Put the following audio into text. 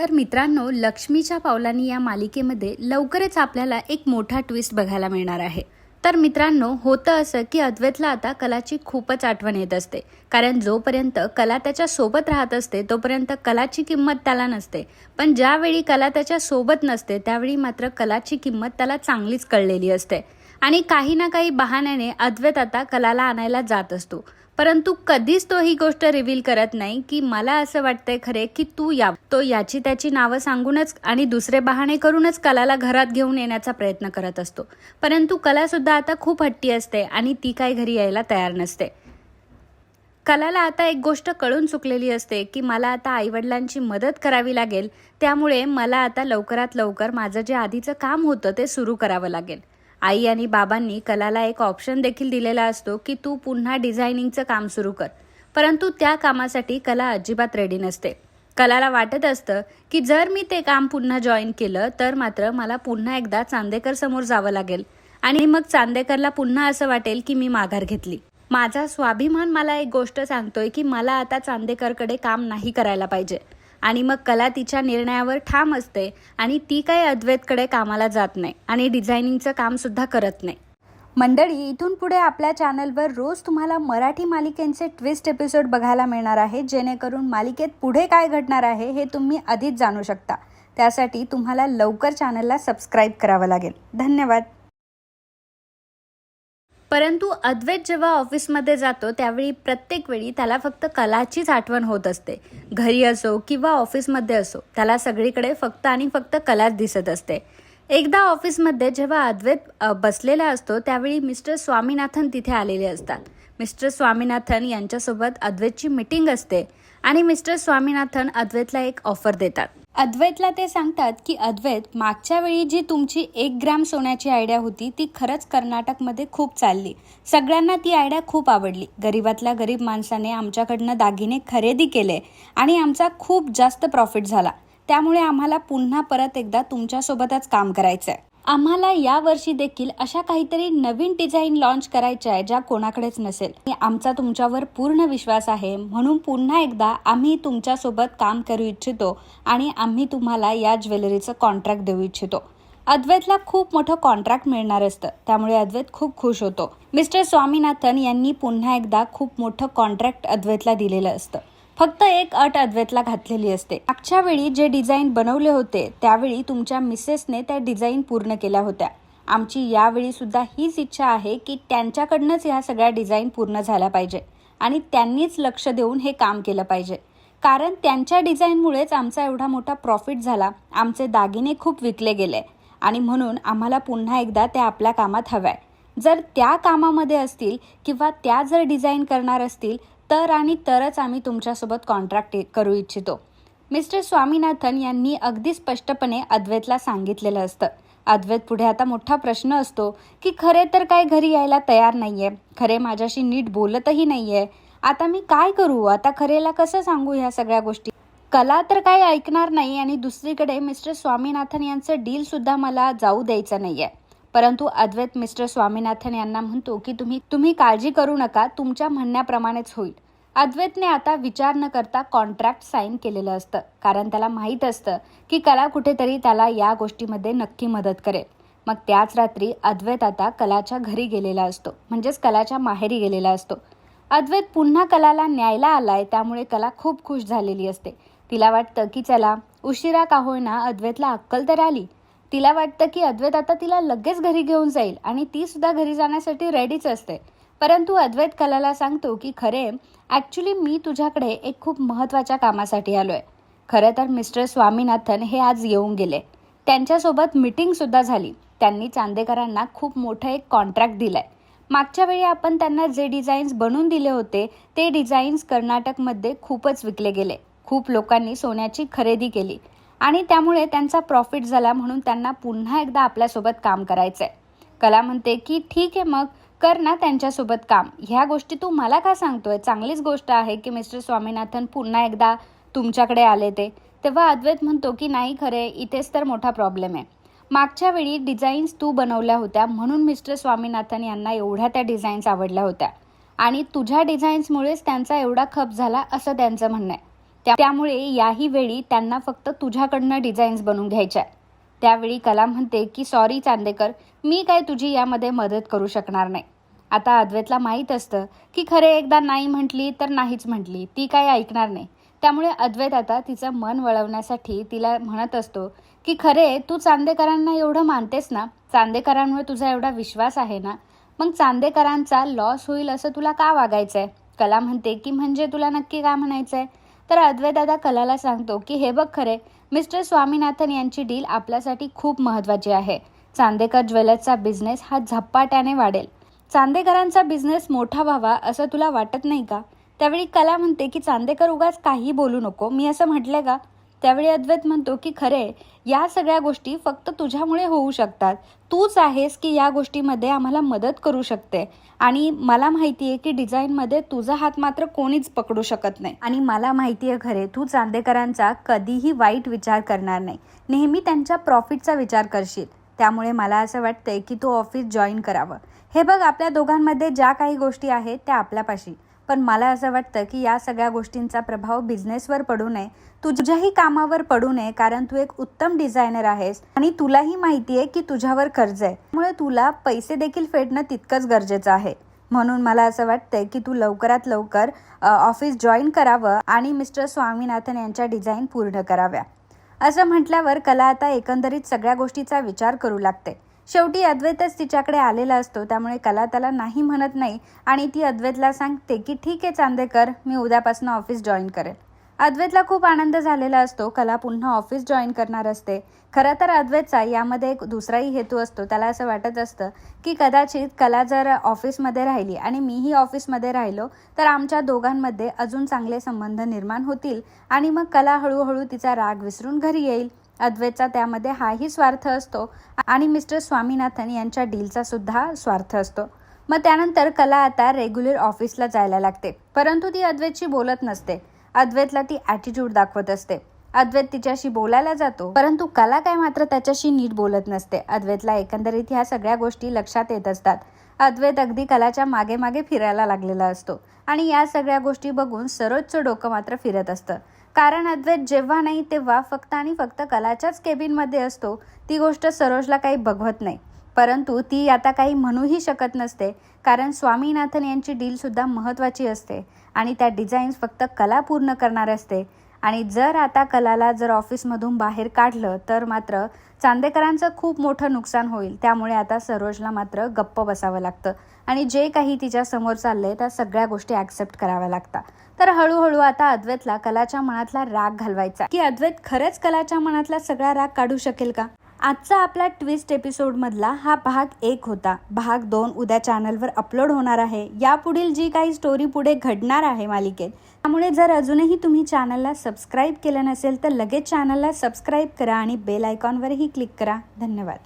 तर मित्रांनो लक्ष्मीच्या पावलांनी या मालिकेमध्ये लवकरच आपल्याला एक मोठा ट्विस्ट बघायला मिळणार आहे. तर मित्रांनो होतं असं की अद्वैतला आता कलाची खूपच आठवण येत असते. कारण जोपर्यंत कला त्याच्या सोबत राहत असते तोपर्यंत कलाची किंमत त्याला नसते. पण ज्यावेळी कला त्याच्या सोबत नसते त्यावेळी मात्र कलाची किंमत त्याला चांगलीच कळलेली असते. आणि काही ना काही बहाण्याने अद्वैत आता कलाला आणायला जात असतो. परंतु कधीच तो ही गोष्ट रिव्हील करत नाही की मला असं वाटतंय खरे की तू या तो याची त्याची नावं सांगूनच आणि दुसरे बहाणे करूनच कलाला घरात घेऊन येण्याचा प्रयत्न करत असतो. परंतु कलासुद्धा आता खूप हट्टी असते आणि ती काय घरी यायला तयार नसते. कलाला आता एक गोष्ट कळून चुकलेली असते की मला आता आईवडिलांची मदत करावी लागेल त्यामुळे मला आता लवकरात लवकर माझं जे आधीचं काम होतं ते सुरू करावं लागेल. आई आणि बाबांनी कलाला एक ऑप्शन देखील दिलेला असतो की तू पुन्हा डिझायनिंगचं काम सुरू कर. परंतु त्या कामासाठी कला अजिबात रेडी नसते. कलाला वाटत असतं की जर मी ते काम पुन्हा जॉईन केलं तर मात्र मला पुन्हा एकदा चांदेकर समोर जावं लागेल. आणि मग चांदेकरला पुन्हा असं वाटेल की मी माघार घेतली. माझा स्वाभिमान मला एक गोष्ट सांगतोय की मला आता चांदेकरकडे काम नाही करायला पाहिजे. आणि मग कला तिच्या निर्णयावर ठाम असते आणि ती काही अद्वैतकडे कामाला जात नाही आणि डिझायनिंगचं कामसुद्धा करत नाही. मंडळी इथून पुढे आपल्या चॅनलवर रोज तुम्हाला मराठी मालिकेंचे ट्विस्ट एपिसोड बघायला मिळणार आहे जेणेकरून मालिकेत पुढे काय घडणार आहे हे तुम्ही आधीच जाणू शकता. त्यासाठी तुम्हाला लवकर चॅनलला सबस्क्राईब करावं लागेल. धन्यवाद. परंतु अद्वैत जेव्हा ऑफिसमध्ये जातो त्यावेळी प्रत्येक वेळी त्याला फक्त कलाचीच आठवण होत असते. घरी असो किंवा ऑफिसमध्ये असो त्याला सगळीकडे फक्त आणि फक्त कलाच दिसत असते. एकदा ऑफिसमध्ये जेव्हा अद्वैत बसलेला असतो त्यावेळी मिस्टर स्वामीनाथन तिथे आलेले असतात. मिस्टर स्वामीनाथन यांच्यासोबत अद्वैतची मीटिंग असते आणि मिस्टर स्वामीनाथन अद्वैतला एक ऑफर देतात. अद्वैतला ते सांगतात की अद्वैत मागच्या वेळी जी तुमची एक ग्राम सोन्याची आयडिया होती ती खरंच कर्नाटकमध्ये खूप चालली. सगळ्यांना ती आयडिया खूप आवडली. गरीबातल्या गरीब माणसाने आमच्याकडनं दागिने खरेदी केले आणि आमचा खूप जास्त प्रॉफिट झाला. त्यामुळे आम्हाला पुन्हा परत एकदा तुमच्यासोबतच काम करायचं आहे आम्हाला या वर्षी देखील अशा काहीतरी नवीन डिझाईन लॉन्च करायच्या आहे ज्या कोणाकडेच नसेल. आमचा तुमच्यावर पूर्ण विश्वास आहे. म्हणून पुन्हा एकदा आम्ही तुमच्यासोबत काम करू इच्छितो आणि आम्ही तुम्हाला या ज्वेलरीचं कॉन्ट्रॅक्ट देऊ इच्छितो. अद्वैतला खूप मोठं कॉन्ट्रॅक्ट मिळणार असतं. त्यामुळे अद्वैत खूप खुश होतो. मिस्टर स्वामीनाथन यांनी पुन्हा एकदा खूप मोठं कॉन्ट्रॅक्ट अद्वैतला दिलेलं असतं. फक्त एक अट अद्वैतला घातलेली असते. मागच्या वेळी जे डिझाईन बनवले होते त्यावेळी तुमच्या मिसेसने त्या डिझाईन पूर्ण केल्या होत्या. आमची यावेळी सुद्धा हीच इच्छा आहे की त्यांच्याकडनंच ह्या सगळ्या डिझाईन पूर्ण झाल्या पाहिजे आणि त्यांनीच लक्ष देऊन हे काम केलं पाहिजे. कारण त्यांच्या डिझाईनमुळेच आमचा एवढा मोठा प्रॉफिट झाला आमचे दागिने खूप विकले गेले आणि म्हणून आम्हाला पुन्हा एकदा त्या आपल्या कामात हव्या जर त्या कामामध्ये असतील किंवा त्या जर डिझाईन करणार असतील तर आणि तरच आम्ही तुमच्यासोबत कॉन्ट्रॅक्ट करू इच्छितो. मिस्टर स्वामीनाथन यांनी अगदी स्पष्टपणे अद्वैतला सांगितलेलं असतं. अद्वैत पुढे आता मोठा प्रश्न असतो की खरे तर काय घरी यायला तयार नाहीये? खरे माझ्याशी नीट बोलतही नाहीये. आता मी काय करू? आता खरेला कसं सांगू ह्या सगळ्या गोष्टी? कला तर काही ऐकणार नाही आणि दुसरीकडे मिस्टर स्वामीनाथन यांचं डील सुद्धा मला जाऊ द्यायचं नाहीये. परंतु अद्वैत मिस्टर स्वामीनाथन यांना म्हणतो की तुम्ही तुम्ही काळजी करू नका तुमच्या म्हणण्याप्रमाणेच होईल. अद्वैतने आता विचार न करता कॉन्ट्रॅक्ट साईन केलेलं असतं. कारण त्याला माहीत असतं की कला कुठेतरी त्याला या गोष्टीमध्ये नक्की मदत करेल. मग त्याच रात्री अद्वैत आता कलाच्या घरी गेलेला असतो. म्हणजेच कलाच्या माहेरी गेलेला असतो. अद्वैत पुन्हा कलाला न्यायला आलाय त्यामुळे कला खूप खुश झालेली असते. तिला वाटतं की चला उशिरा का होईना अद्वैतला अक्कल तर आली. तिला वाटतं की अद्वैत आता तिला लगेच घरी घेऊन जाईल आणि ती सुद्धा घरी जाण्यासाठी रेडीच असते. परंतु अद्वैत कलाला सांगतो की खरे ॲक्च्युली मी तुझ्याकडे एक खूप महत्त्वाच्या कामासाठी आलो आहे खरं तर मिस्टर स्वामीनाथन हे आज येऊन गेले. त्यांच्यासोबत मीटिंगसुद्धा झाली. त्यांनी चांदेकरांना खूप मोठं एक कॉन्ट्रॅक्ट दिलं आहे मागच्या वेळी आपण त्यांना जे डिझाईन्स बनवून दिले होते ते डिझाईन्स कर्नाटकमध्ये खूपच विकले गेले. खूप लोकांनी सोन्याची खरेदी केली. आणि त्यामुळे त्यांचा प्रॉफिट झाला म्हणून त्यांना पुन्हा एकदा आपल्यासोबत काम करायचं आहे कला म्हणते की ठीक आहे मग कर ना त्यांच्यासोबत काम. ह्या गोष्टी तू मला का सांगतोय? चांगलीच गोष्ट आहे की मिस्टर स्वामीनाथन पुन्हा एकदा तुमच्याकडे आले ते. तेव्हा अद्वैत म्हणतो की नाही खरे इथेच तर मोठा प्रॉब्लेम आहे. मागच्या वेळी डिझाईन्स तू बनवल्या होत्या म्हणून मिस्टर स्वामीनाथन यांना एवढ्या त्या डिझाईन्स आवडल्या होत्या. आणि तुझ्या डिझाईन्समुळेच त्यांचा एवढा खप झाला असं त्यांचं म्हणणं आहे. त्यामुळे याही वेळी त्यांना फक्त तुझ्याकडनं डिझाईन्स बनवून घ्यायच्या त्यावेळी कला म्हणते की सॉरी चांदेकर मी काय तुझी यामध्ये मदत करू शकणार नाही. आता अद्वैतला माहीत असतं की खरे एकदा नाही म्हटली तर नाहीच म्हटली. ती काय ऐकणार नाही. त्यामुळे अद्वैत आता तिचं मन वळवण्यासाठी तिला म्हणत असतो की खरे तू चांदेकरांना एवढं मानतेस ना? चांदेकरांमुळे तुझा एवढा विश्वास आहे ना? मग चांदेकरांचा लॉस होईल असं तुला का वागायचंय? कला म्हणते की म्हणजे तुला नक्की काय म्हणायचंय? तर अद्वैत दादा कलाला सांगतो की हे बघ खरे मिस्टर स्वामीनाथन यांची डील आपल्यासाठी खूप महत्त्वाची आहे. चांदेकर ज्वेलर्सचा बिझनेस हा झपाट्याने वाढेल. चांदेकरांचा बिझनेस मोठा व्हावा असं तुला वाटत नाही का? त्यावेळी कला म्हणते की चांदेकर उगाच काही बोलू नको. मी असं म्हटलंय का? त्यावेळी अद्वैत म्हणतो की खरे या सगळ्या गोष्टी फक्त तुझ्यामुळे होऊ शकतात. तूच आहेस की या गोष्टीमध्ये आम्हाला मदत करू शकते. आणि मला माहिती आहे की डिझाईनमध्ये तुझा हात मात्र कोणीच पकडू शकत नाही. आणि मला माहिती आहे खरे तू चांदेकरांचा कधीही वाईट विचार करणार नाही. नेहमी त्यांच्या प्रॉफिटचा विचार करशील. त्यामुळे मला असं वाटतंय की तू ऑफिस जॉईन करावं. हे बघ आपल्या दोघांमध्ये ज्या काही गोष्टी आहेत त्या आपल्यापाशी. पण मला असं वाटतं की या सगळ्या गोष्टींचा प्रभाव बिझनेसवर पडू नये. तुझ्याही कामावर पडू नये कारण तू एक उत्तम डिझायनर आहेस आणि तुलाही माहिती आहे की तुझ्यावर कर्ज आहे. त्यामुळे तुला पैसे देखील फेडणं तितकंच गरजेचं आहे. म्हणून मला असं वाटतंय की तू लवकरात लवकर ऑफिस जॉईन करावं आणि मिस्टर स्वामीनाथन यांच्या डिझाईन पूर्ण कराव्या. असं म्हटल्यावर कला आता एकंदरीत सगळ्या गोष्टीचा विचार करू लागते. शेवटी अद्वैतच तिच्याकडे आलेला असतो त्यामुळे कला त्याला नाही म्हणत नाही. आणि ती अद्वैतला सांगते की ठीक आहे चांदेकर मी उद्यापासून ऑफिस जॉईन करेल. अद्वैतला खूप आनंद झालेला असतो कला पुन्हा ऑफिस जॉईन करणार असते. खरं तर अद्वैतचा यामध्ये एक दुसराही हेतू असतो त्याला असं वाटत असतं की कदाचित कला जर ऑफिसमध्ये राहिली आणि मीही ऑफिसमध्ये राहिलो तर आमच्या दोघांमध्ये अजून चांगले संबंध निर्माण होतील आणि मग कला हळूहळू तिचा राग विसरून घरी येईल. अद्वैतचा त्यामध्ये हाही स्वार्थ असतो आणि मिस्टर स्वामीनाथन यांच्या डीलचा सुद्धा स्वार्थ असतो. मग त्यानंतर कला आता रेग्युलर ऑफिसला जायला लागते. परंतु ती अद्वैतशी बोलत नसते. अद्वैतला ती ॲटिट्यूड दाखवत असते. अद्वैत तिच्याशी बोलायला जातो. परंतु कला काय मात्र त्याच्याशी नीट बोलत नसते. अद्वैतला एकंदरीत ह्या सगळ्या गोष्टी लक्षात येत असतात. अद्वैत अगदी कलाच्या मागे मागे फिरायला लागलेला असतो. आणि या सगळ्या गोष्टी बघून सरोजचं डोकं मात्र फिरत असतं. कारण अद्वैत जेव्हा नाही तेव्हा फक्त आणि फक्त कलाच्याच केबिनमध्ये असतो. ती गोष्ट सरोजला काही बघवत नाही. परंतु ती आता काही म्हणूही शकत नसते. कारण स्वामीनाथन यांची डीलसुद्धा महत्त्वाची असते. आणि त्या डिझाईन्स फक्त कला पूर्ण करणार असते. आणि जर आता कलाला जर ऑफिसमधून बाहेर काढलं तर मात्र चांदेकरांचं खूप मोठं नुकसान होईल. त्यामुळे आता सरोजला मात्र गप्प बसावं लागतं. आणि जे काही तिच्या समोर चाललंय त्या सगळ्या गोष्टी ॲक्सेप्ट कराव्या लागतात. तर हळूहळू आता अद्वैतला कलाच्या मनातला राग घालवायचा की अद्वैत खरंच कलाच्या मनातला सगळा राग काढू शकेल का? आजचा आपला ट्विस्ट एपिसोडमधला हा भाग एक होता. भाग दोन उद्या चॅनलवर अपलोड होणार आहे. यापुढील जी काही स्टोरी पुढे घडणार आहे मालिकेत त्यामुळे जर अजूनही तुम्ही चॅनलला सबस्क्राईब केलं नसेल तर लगेच चॅनलला सबस्क्राईब करा आणि बेल आयकॉनवरही क्लिक करा. धन्यवाद.